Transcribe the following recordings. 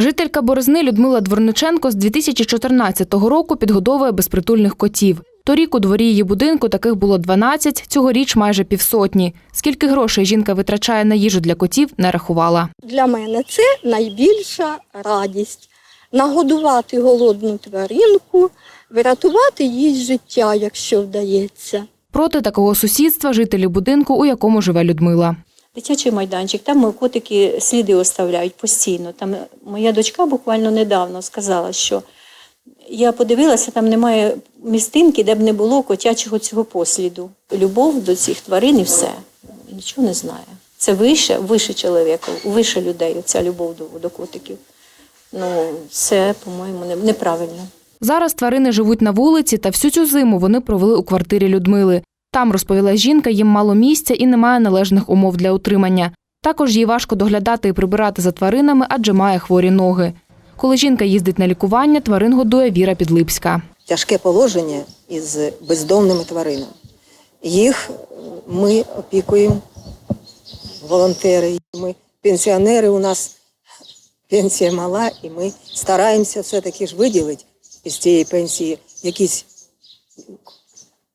Жителька Борозни Людмила Дворниченко з 2014 року підгодовує безпритульних котів. Торік у дворі її будинку таких було 12, цьогоріч майже півсотні. Скільки грошей жінка витрачає на їжу для котів, не рахувала. Для мене це найбільша радість нагодувати голодну тваринку, врятувати їй життя, якщо вдається. Проти такого сусідства жителі будинку, у якому живе Людмила. Дитячий майданчик, там котики сліди оставляють постійно. Там моя дочка буквально недавно сказала, що я подивилася, там немає містинки, де б не було котячого цього посліду. Любов до цих тварин і все. Нічого не знає. Це вище, вище чоловіка, вище людей, ця любов до, до котиків. Ну, це, по-моєму, неправильно. Зараз тварини живуть на вулиці, та всю цю зиму вони провели у квартирі Людмили. Там, розповіла жінка, їм мало місця і немає належних умов для утримання. Також їй важко доглядати і прибирати за тваринами, адже має хворі ноги. Коли жінка їздить на лікування, тварин годує Віра Підлипська. тяжке положення із бездомними тваринами. Їх е, ми опікуємо, волонтери. Ми пенсіонери у нас пенсія мала, і ми стараємося все-таки ж виділити із цієї пенсії якісь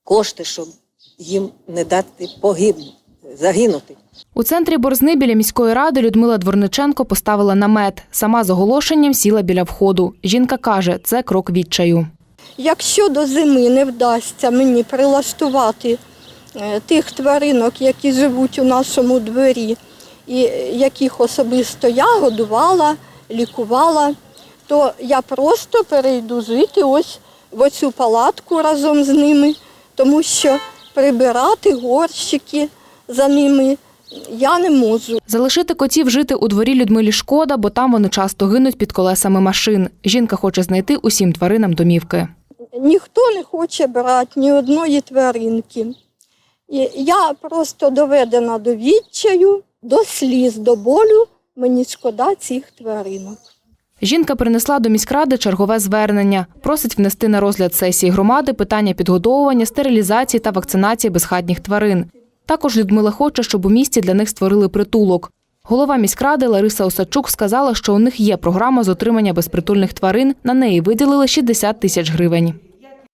кошти, щоб їм не дати погибнути, загинути. У центрі Борзни біля міської ради Людмила Дворниченко поставила намет. Сама з оголошенням сіла біля входу. Жінка каже, це крок відчаю. Якщо до зими не вдасться мені прилаштувати е, тих тваринок, які живуть у нашому дворі, і яких особисто я годувала, лікувала, то я просто перейду жити ось в оцю палатку разом з ними, тому що прибирати горщики за ними я не можу. Залишити котів жити у дворі Людмилі шкода, бо там вони часто гинуть під колесами машин. Жінка хоче знайти усім тваринам домівки. ніхто не хоче брати ні одної тваринки. Я просто доведена до відчаю, до сліз, до болю. Мені шкода цих тваринок. Жінка принесла до міськради чергове звернення. Просить внести на розгляд сесії громади питання підгодовування, стерилізації та вакцинації безхатніх тварин. Також Людмила хоче, щоб у місті для них створили притулок. Голова міськради Лариса Осадчук сказала, що у них є програма з отримання безпритульних тварин. На неї виділили 60 тисяч гривень.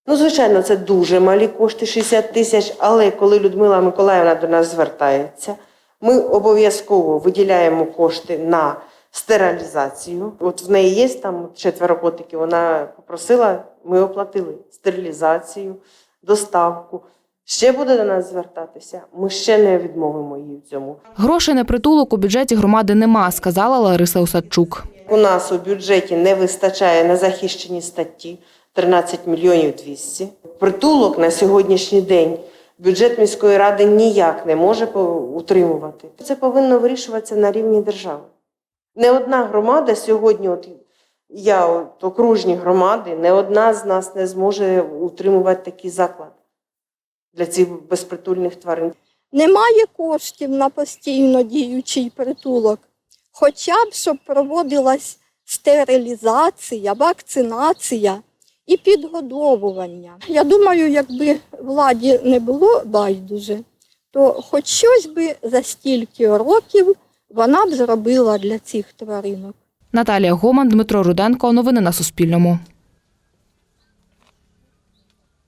Ну, звичайно, це дуже малі кошти 60 тисяч, але коли Людмила Миколаївна до нас звертається, ми обов'язково виділяємо кошти на стерилізацію. От в неї є там четверо котиків, вона попросила, ми оплатили стерилізацію, доставку. Ще буде до нас звертатися, ми ще не відмовимо їй в цьому. Грошей на притулок у бюджеті громади нема, сказала Лариса Осадчук. У нас у бюджеті не вистачає на захищені статті 13 мільйонів 200. Притулок на сьогоднішній день бюджет міської ради ніяк не може утримувати. Це повинно вирішуватися на рівні держави. Не одна громада сьогодні, от я от, окружні громади, не одна з нас не зможе утримувати такий заклад для цих безпритульних тварин. Немає коштів на постійно діючий притулок, хоча б щоб проводилась стерилізація, вакцинація і підгодовування. Я думаю, якби владі не було байдуже, то хоч щось би за стільки років вона б зробила для цих тваринок. Наталія Гоман, Дмитро Руденко. Новини на Суспільному.